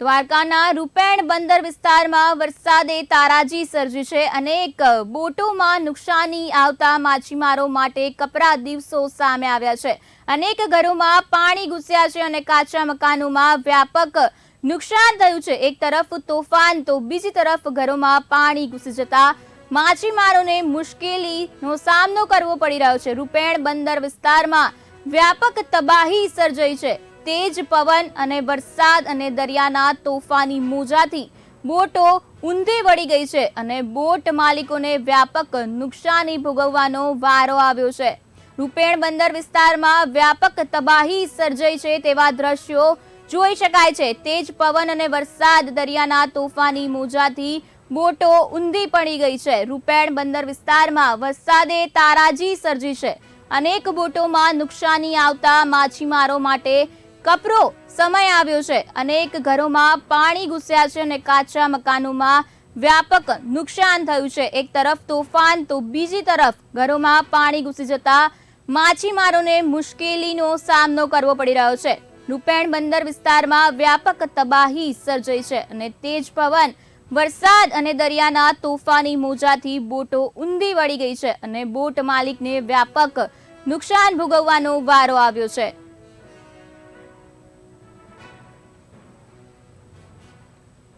દ્વારકાના રૂપેણ બંદર વિસ્તારમાં વરસાદે તારાજી સર્જી છે અનેક બોટોમાં નુકસાની આવતા માછીમારો માટે કપરા દિવસો સામે આવ્યા છે. અનેક ઘરોમાં પાણી ઘૂસ્યા છે અને કાચા મકાનોમાં વ્યાપક નુકસાન થયું છે. એક તરફ તોફાન, તો બીજી તરફ ઘરોમાં પાણી ઘૂસી જતા માછીમારોને મુશ્કેલીનો સામનો કરવો પડી રહ્યો છે. રૂપેણ બંદર વિસ્તારમાં વ્યાપક તબાહી સર્જાઈ છે. તેજ પવન અને વરસાદ અને દરિયાના તોફાની મોજાથી બોટો ઊંધી વળી ગઈ છે અને બોટ માલિકોને વ્યાપક નુકસાની ભોગવવાનો વારો આવ્યો છે. રૂપેણ બંદર વિસ્તારમાં વ્યાપક તબાહી સર્જાઈ છે તેવા દ્રશ્યો જોઈ શકાય છે. તેજ પવન અને વરસાદ દરિયાના તોફાની મોજાથી બોટો ઊંધી પડી ગઈ છે. રૂપેણ બંદર વિસ્તારમાં વરસાદે તારાજી સર્જી છે. અનેક બોટોમાં નુકસાની આવતા માછીમારો માટે કપરો સમય આવ્યો છે. અનેક ઘરોમાં પાણી ઘૂસ્યા છે અને કાચા મકાનોમાં વ્યાપક નુકસાન થયું છે. એક તરફ તોફાન, તો બીજી તરફ ઘરોમાં પાણી ઘૂસી જતા માછીમારોને મુશ્કેલીનો સામનો કરવો પડી રહ્યો છે. રૂપેણ બંદર વિસ્તારમાં વ્યાપક તબાહી સર્જાઈ છે અને તેજ પવન, વરસાદ અને દરિયાના તોફાની મોજાથી બોટો ઊંધી વળી ગઈ છે અને બોટ માલિકને વ્યાપક નુકસાન ભોગવવાનો વારો આવ્યો છે.